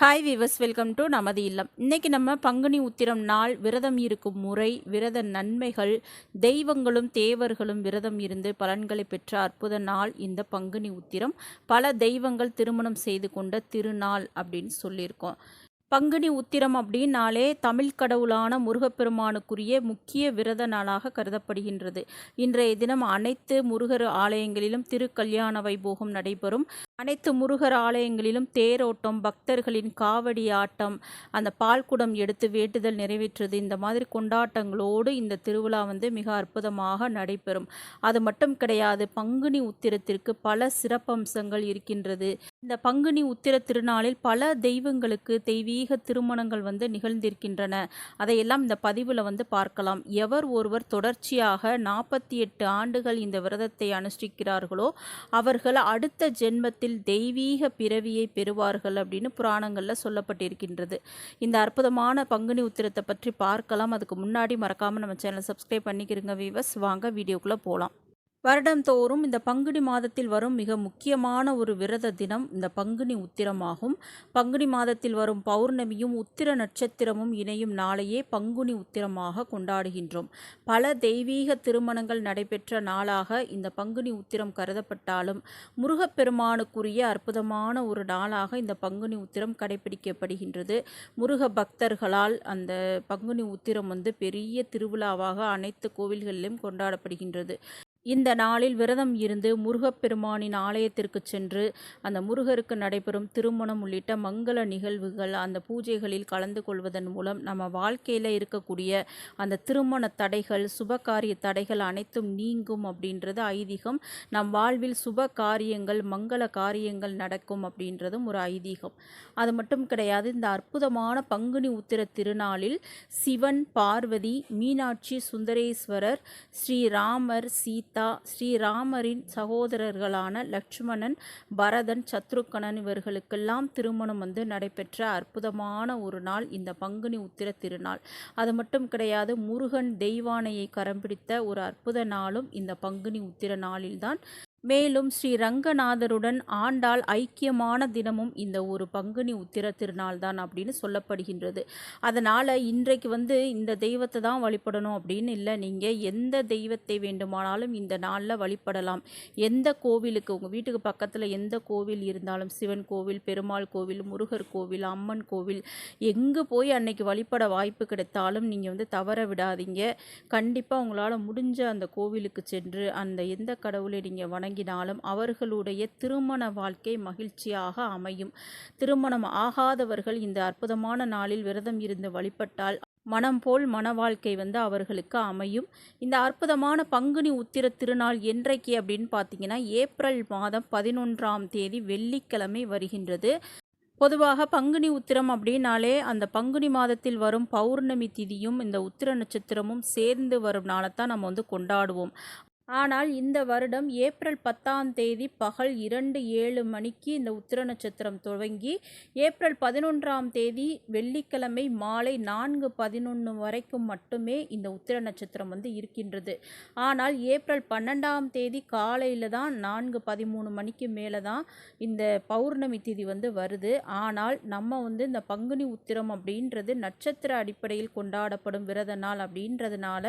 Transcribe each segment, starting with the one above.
Hi viewers welcome to நமது இல்லம் இன்னைக்கு நம்ம பங்குனி உத்திரம் நாள் விரதம் இருக்கும் முறை விரத நன்மைகள் தெய்வங்களும் தேவர்களும் விரதம் இருந்து பலன்களை பெற்ற அற்புத நாள் இந்த பங்குனி உத்திரம். பல தெய்வங்கள் திருமணம் செய்து கொண்ட திருநாள் அப்படின்னு சொல்லியிருக்கோம். பங்குனி உத்திரம் அப்படின்னாலே தமிழ் கடவுளான முருகப்பெருமானுக்குரிய முக்கிய விரத நாளாக கருதப்படுகின்றது. இன்றைய தினம் அனைத்து முருகர் ஆலயங்களிலும் திருக்கல்யாண வைபோகம் நடைபெறும். அனைத்து முருகர் ஆலயங்களிலும் தேரோட்டம் பக்தர்களின் காவடி ஆட்டம் அந்த பால்குடம் எடுத்து வேட்டுதல் நிறைவேற்றுவது இந்த மாதிரி கொண்டாட்டங்களோடு இந்த திருவிழா வந்து மிக அற்புதமாக நடைபெறும். அது மட்டும் கிடையாது பங்குனி உத்திரத்திற்கு பல சிறப்பம்சங்கள் இருக்கின்றது. இந்த பங்குனி உத்திர திருநாளில் பல தெய்வங்களுக்கு தெய்வீக திருமணங்கள் வந்து நிகழ்ந்திருக்கின்றன. அதையெல்லாம் இந்த பதிவில் வந்து பார்க்கலாம். எவர் ஒருவர் தொடர்ச்சியாக நாற்பத்தி எட்டு ஆண்டுகள் இந்த விரதத்தை அனுஷ்டிக்கிறார்களோ அவர்கள் அடுத்த ஜென்மத்தில் தெய்வீக பிறவியை பெறுவார்கள் அப்படின்னு புராணங்களில் சொல்லப்பட்டிருக்கின்றது. இந்த அற்புதமான பங்குனி உத்திரத்தை பற்றி பார்க்கலாம். அதுக்கு முன்னாடி மறக்காமல் நம்ம சேனலை சப்ஸ்கிரைப் பண்ணிக்கிறங்க வீவர்ஸ் வாங்க வீடியோக்குள்ளே போகலாம் வருடந்தோறும் இந்த பங்குனி மாதத்தில் வரும் மிக முக்கியமான ஒரு விரத தினம் இந்த பங்குனி உத்திரமாகும். பங்குனி மாதத்தில் வரும் பௌர்ணமியும் உத்திர நட்சத்திரமும் இணையும் நாளையே பங்குனி உத்திரமாக கொண்டாடுகின்றோம். பல தெய்வீக திருமணங்கள் நடைபெற்ற நாளாக இந்த பங்குனி உத்திரம் கருதப்பட்டாலும் முருகப்பெருமானுக்குரிய அற்புதமான ஒரு நாளாக இந்த பங்குனி உத்திரம் கடைபிடிக்கப்படுகின்றது. முருக பக்தர்களால் அந்த பங்குனி உத்திரம் வந்து பெரிய திருவிழாவாக அனைத்து கோவில்களிலும் கொண்டாடப்படுகின்றது. இந்த நாளில் விரதம் இருந்து முருகப்பெருமானின் ஆலயத்திற்கு சென்று அந்த முருகருக்கு நடைபெறும் திருமணம் உள்ளிட்ட மங்கள நிகழ்வுகள் அந்த பூஜைகளில் கலந்து கொள்வதன் மூலம் நம்ம வாழ்க்கையில் இருக்கக்கூடிய அந்த திருமண தடைகள் சுபகாரிய தடைகள் அனைத்தும் நீங்கும் அப்படின்றது ஐதீகம். நம் வாழ்வில் சுப காரியங்கள் மங்கள காரியங்கள் நடக்கும் அப்படின்றதும் ஒரு ஐதீகம். அது மட்டும் கிடையாது இந்த அற்புதமான பங்குனி உத்திர திருநாளில் சிவன் பார்வதி மீனாட்சி சுந்தரேஸ்வரர் ஸ்ரீராமர் சீத் சீதா ஸ்ரீராமரின் சகோதரர்களான லக்ஷ்மணன் பரதன் சத்ருக்கணன் இவர்களுக்கெல்லாம் திருமணம் வந்து நடைபெற்ற அற்புதமான ஒரு நாள் இந்த பங்குனி உத்திர திருநாள். அது மட்டும் கிடையாது முருகன் தெய்வானையை கரம் பிடித்த ஒரு அற்புத நாளும் இந்த பங்குனி உத்திர நாளில்தான் மேலும் ஸ்ரீ ரங்கநாதருடன் ஆண்டாள் ஐக்கியமான தினமும் இந்த ஒரு பங்குனி உத்திர திருநாள் தான் அப்படின்னு சொல்லப்படுகின்றது. அதனால் இன்றைக்கு வந்து இந்த தெய்வத்தை தான் வழிபடணும் அப்படின்னு இல்லை. நீங்கள் எந்த தெய்வத்தை வேண்டுமானாலும் இந்த நாளில் வழிபடலாம். எந்த கோவிலுக்கு உங்கள் வீட்டுக்கு பக்கத்தில் எந்த கோவில் இருந்தாலும் சிவன் கோவில் பெருமாள் கோவில் முருகர் கோவில் அம்மன் கோவில் எங்கே போய் அன்னைக்கு வழிபட வாய்ப்பு கிடைத்தாலும் நீங்கள் வந்து தவற விடாதீங்க. கண்டிப்பாக உங்களால் முடிஞ்ச அந்த கோவிலுக்கு சென்று அந்த எந்த கடவுளை நீங்கள் வணங்க வழங்கினாலும் அவர்களுடைய திருமண வாழ்க்கை மகிழ்ச்சியாக அமையும். திருமணம் ஆகாதவர்கள் இந்த அற்புதமான நாளில் விரதம் இருந்து வழிபட்டால் மனம் போல் மன வாழ்க்கை வந்து அவர்களுக்கு அமையும். இந்த அற்புதமான பங்குனி உத்திர திருநாள் என்றைக்கு அப்படின்னு பார்த்தீங்கன்னா ஏப்ரல் மாதம் பதினொன்றாம் தேதி வெள்ளிக்கிழமை வருகின்றது. பொதுவாக பங்குனி உத்திரம் அப்படின்னாலே அந்த பங்குனி மாதத்தில் வரும் பௌர்ணமி திதியும் இந்த உத்திர நட்சத்திரமும் சேர்ந்து வரும் நாளை தான் நம்ம வந்து கொண்டாடுவோம். ஆனால் இந்த வருடம் ஏப்ரல் பத்தாம் தேதி பகல் இரண்டு ஏழு மணிக்கு இந்த உத்திர நட்சத்திரம் துவங்கி ஏப்ரல் பதினொன்றாம் தேதி வெள்ளிக்கிழமை மாலை நான்கு பதினொன்று வரைக்கும் மட்டுமே இந்த உத்திர நட்சத்திரம் வந்து இருக்கின்றது. ஆனால் ஏப்ரல் பன்னெண்டாம் தேதி காலையில் தான் நான்கு பதிமூணு மணிக்கு மேலே தான் இந்த பௌர்ணமி திதி வந்து வருது. ஆனால் நம்ம வந்து இந்த பங்குனி உத்திரம் அப்படின்றது நட்சத்திர அடிப்படையில் கொண்டாடப்படும் விரத நாள் அப்படின்றதுனால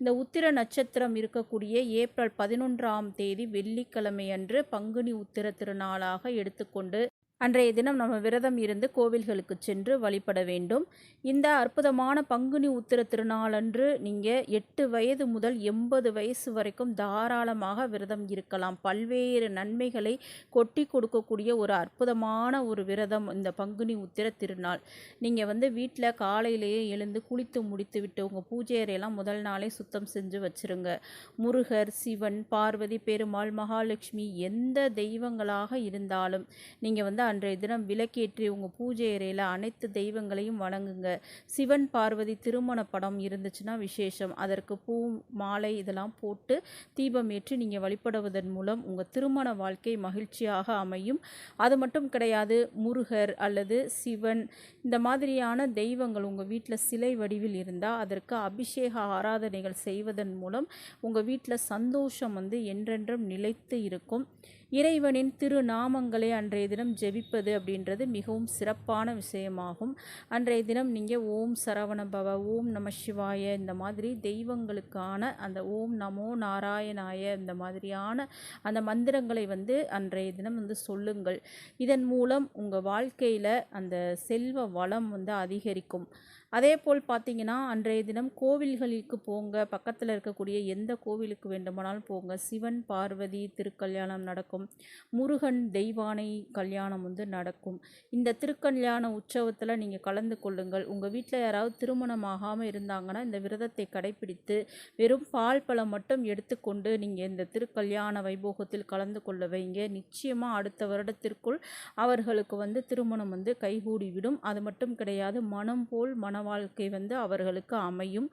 இந்த உத்திர நட்சத்திரம் இருக்கக்கூடிய ஏ ஏப்ரல் பதினொன்றாம் தேதி வெள்ளிக்கிழமை அன்று பங்குனி உத்திர திருநாளாக எடுத்துக்கொண்டு அன்றைய தினம் நம்ம விரதம் இருந்து கோவில்களுக்கு சென்று வழிபட வேண்டும். இந்த அற்புதமான பங்குனி உத்திர திருநாளன்று நீங்கள் எட்டு வயது முதல் எண்பது வயசு வரைக்கும் தாராளமாக விரதம் இருக்கலாம். பல்வேறு நன்மைகளை கொட்டி கொடுக்கக்கூடிய ஒரு அற்புதமான ஒரு விரதம் இந்த பங்குனி உத்திர திருநாள். நீங்கள் வந்து வீட்டில் காலையிலேயே எழுந்து குளித்து முடித்து விட்டு உங்கள் பூஜை அறையெல்லாம் முதல் நாளே சுத்தம் செஞ்சு வச்சுருங்க. முருகர் சிவன் பார்வதி பெருமாள் மகாலட்சுமி எந்த தெய்வங்களாக இருந்தாலும் நீங்கள் வந்து அன்றைய தினம் விளக்கேற்றி உங்கள் பூஜை அறையில் அனைத்து தெய்வங்களையும் வணங்குங்க. சிவன் பார்வதி திருமண படம் இருந்துச்சுன்னா விசேஷம். அதற்கு பூ மாலை இதெல்லாம் போட்டு தீபம் ஏற்றி நீங்கள் வழிபடுவதன் மூலம் உங்கள் திருமண வாழ்க்கை மகிழ்ச்சியாக அமையும். அது மட்டும் கிடையாது முருகர் அல்லது சிவன் இந்த மாதிரியான தெய்வங்கள் உங்கள் வீட்டில் சிலை வடிவில் இருந்தால் அதற்கு அபிஷேக ஆராதனைகள் செய்வதன் மூலம் உங்கள் வீட்டில் சந்தோஷம் வந்து என்றென்றும் நிலைத்து இருக்கும். இறைவனின் திருநாமங்களை அன்றைய தினம் ஜெபிப்பது அப்படின்றது மிகவும் சிறப்பான விஷயமாகும். அன்றைய தினம் நீங்கள் ஓம் சரவண பவ ஓம் நம சிவாய இந்த மாதிரி தெய்வங்களுக்கான அந்த ஓம் நமோ நாராயணாய இந்த மாதிரியான அந்த மந்திரங்களை வந்து அன்றைய தினம் வந்து சொல்லுங்கள். இதன் மூலம் உங்கள் வாழ்க்கையில் அந்த செல்வ வளம் வந்து அதிகரிக்கும். அதே போல் பார்த்தீங்கன்னா அன்றைய தினம் கோவில்களுக்கு போங்க. பக்கத்தில் இருக்கக்கூடிய எந்த கோவிலுக்கு வேண்டுமானாலும் போங்க. சிவன் பார்வதி திருக்கல்யாணம் நடக்கும். முருகன் தெய்வானை கல்யாணம் வந்து நடக்கும். இந்த திருக்கல்யாண உற்சவத்தில் நீங்கள் கலந்து கொள்ளுங்கள். உங்கள் வீட்டில் யாராவது திருமணம் ஆகாமல் இருந்தாங்கன்னா இந்த விரதத்தை கடைபிடித்து வெறும் பால் பழம் மட்டும் எடுத்துக்கொண்டு நீங்கள் இந்த திருக்கல்யாண வைபோகத்தில் கலந்து கொள்ள வைங்க. நிச்சயமாக அடுத்த வருடத்திற்குள் அவர்களுக்கு வந்து திருமணம் வந்து கைகூடிவிடும். அது மட்டும் கிடையாது மனம் போல் மன வாழ்க்கை வந்து அவர்களுக்கு அமையும்.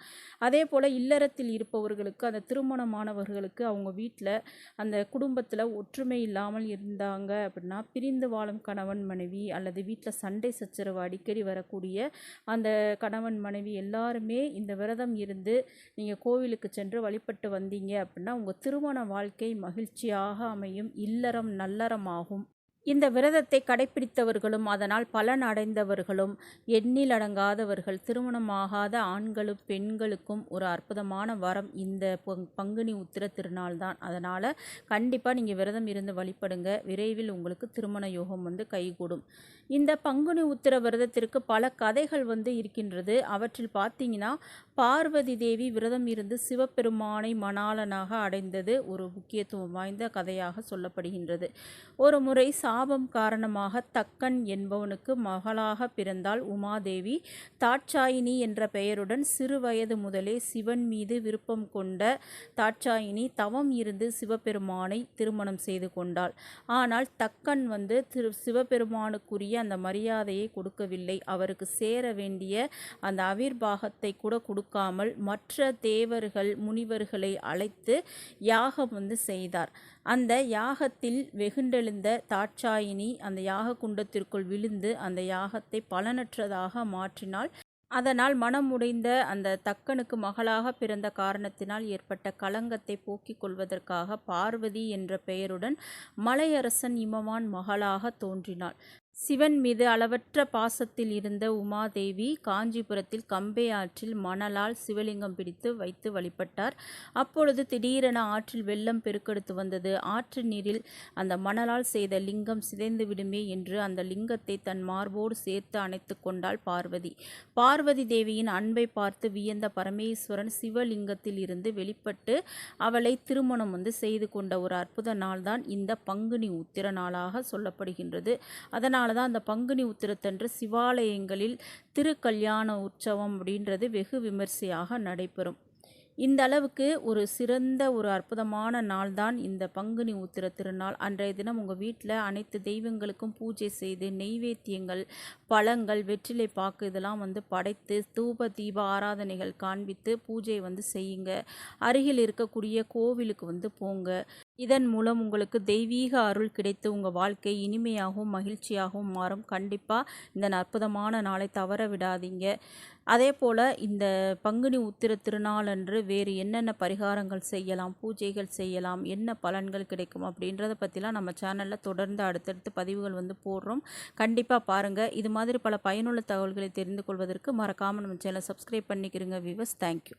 அதே போல் இல்லறத்தில் இருப்பவர்களுக்கு அந்த திருமணமானவர்களுக்கு அவங்க வீட்டில் அந்த குடும்பத்தில் ஒற்றுமை இல்லாமல் இருந்தாங்க அப்படின்னா பிரிந்து வாழும் கணவன் மனைவி அல்லது வீட்டில் சண்டை சச்சரவு அடிக்கடி வரக்கூடிய அந்த கணவன் மனைவி எல்லாருமே இந்த விரதம் இருந்து நீங்கள் கோவிலுக்கு சென்று வழிபட்டு வந்தீங்க அப்படின்னா உங்கள் திருமண வாழ்க்கை மகிழ்ச்சியாக அமையும் இல்லறம் நல்லறமாகும். இந்த விரதத்தை கடைப்பிடித்தவர்களும் அதனால் பலன் அடைந்தவர்களும் எண்ணில் அடங்காதவர்கள் திருமணமாகாத ஆண்களும் பெண்களுக்கும் ஒரு அற்புதமான வரம் இந்த பங்குனி உத்திர திருநாள் தான். அதனால் கண்டிப்பாக நீங்கள் விரதம் இருந்து வழிபடுங்க. விரைவில் உங்களுக்கு திருமண யோகம் வந்து கைகூடும். இந்த பங்குனி உத்திர விரதத்திற்கு பல கதைகள் வந்து இருக்கின்றது. அவற்றில் பார்த்தீங்கன்னா பார்வதி தேவி விரதம் இருந்து சிவபெருமானை மணாளனாக அடைந்தது ஒரு முக்கியத்துவம் வாய்ந்த கதையாக சொல்லப்படுகின்றது. ஒரு முறை சாபம் காரணமாக தக்கன் என்பவனுக்கு மகளாக பிறந்தால் உமாதேவி. தாட்சாயினி என்ற பெயருடன் சிறுவயது முதலே சிவன் மீது விருப்பம் கொண்ட தாட்சாயினி தவம் இருந்து சிவபெருமானை திருமணம் செய்து கொண்டாள். ஆனால் தக்கன் வந்து திரு சிவபெருமானுக்குரிய அந்த மரியாதையை கொடுக்கவில்லை. அவருக்கு சேர வேண்டிய அந்த அவிர்வாகத்தை கூட கொடுக்காமல் மற்ற தேவர்கள் முனிவர்களை அழைத்து யாகம் வந்து செய்தார். அந்த யாகத்தில் வெகுண்டெழுந்த தாட்சாயினி அந்த யாக குண்டத்திற்குள் விழுந்து அந்த யாகத்தை பலனற்றதாக மாற்றினால் அதனால் மனம் உடைந்த அந்த தக்கனுக்கு மகளாக பிறந்த காரணத்தினால் ஏற்பட்ட களங்கத்தை போக்கிக் கொள்வதற்காக பார்வதி என்ற பெயருடன் மலையரசன் இமவான் மகளாக தோன்றினாள். சிவன் மீது அளவற்ற பாசத்தில் இருந்த உமாதேவி காஞ்சிபுரத்தில் கம்பை ஆற்றில் மணலால் சிவலிங்கம் பிடித்து வைத்து வழிபட்டார். அப்பொழுது திடீரென ஆற்றில் வெள்ளம் பெருக்கெடுத்து வந்தது. ஆற்று நீரில் அந்த மணலால் செய்த லிங்கம் சிதைந்து விடுமே என்று அந்த லிங்கத்தை தன் மார்போடு சேர்த்து அணைத்து கொண்டாள் பார்வதி. பார்வதி தேவியின் அன்பை பார்த்து வியந்த பரமேஸ்வரன் சிவலிங்கத்தில் இருந்து வெளிப்பட்டு அவளை திருமணம் வந்து செய்து கொண்ட ஒரு அற்புத நாள்தான் இந்த பங்குனி உத்திர நாளாக சொல்லப்படுகின்றது. அதனால் அதனால தான் அந்த பங்குனி உத்திரத்தன்று சிவாலயங்களில் திருக்கல்யாண உற்சவம் அப்படின்றது வெகு விமர்சையாக நடைபெறும். இந்த அளவுக்கு ஒரு சிறந்த ஒரு அற்புதமான நாள் தான் இந்த பங்குனி உத்திர திருநாள். அன்றைய தினம் உங்கள் வீட்டில் அனைத்து தெய்வங்களுக்கும் பூஜை செய்து நெய்வேத்தியங்கள் பழங்கள் வெற்றிலை பாக்கு இதெல்லாம் வந்து படைத்து தூப தீப ஆராதனைகள் காண்பித்து பூஜை வந்து செய்யுங்க. அருகில் இருக்கக்கூடிய கோவிலுக்கு வந்து போங்க. இதன் மூலம் உங்களுக்கு தெய்வீக அருள் கிடைத்து உங்கள் வாழ்க்கை இனிமையாகவும் மகிழ்ச்சியாகவும் மாறும். கண்டிப்பாக இந்த அற்புதமான நாளை தவற விடாதீங்க. அதே போல் இந்த பங்குனி உத்திர திருநாளன்று வேறு என்னென்ன பரிகாரங்கள் செய்யலாம் பூஜைகள் செய்யலாம் என்ன பலன்கள் கிடைக்கும் அப்படின்றத பற்றிலாம் நம்ம சேனலில் தொடர்ந்து அடுத்தடுத்து பதிவுகள் வந்து போடுறோம். கண்டிப்பாக பாருங்கள் இது மாதிரி பல பயனுள்ள தகவல்களை தெரிந்து கொள்வதற்கு மறக்காமல் நம்ம சேனலை சப்ஸ்கிரைப் பண்ணிக்கிறோங்க விவஸ் தேங்க்யூ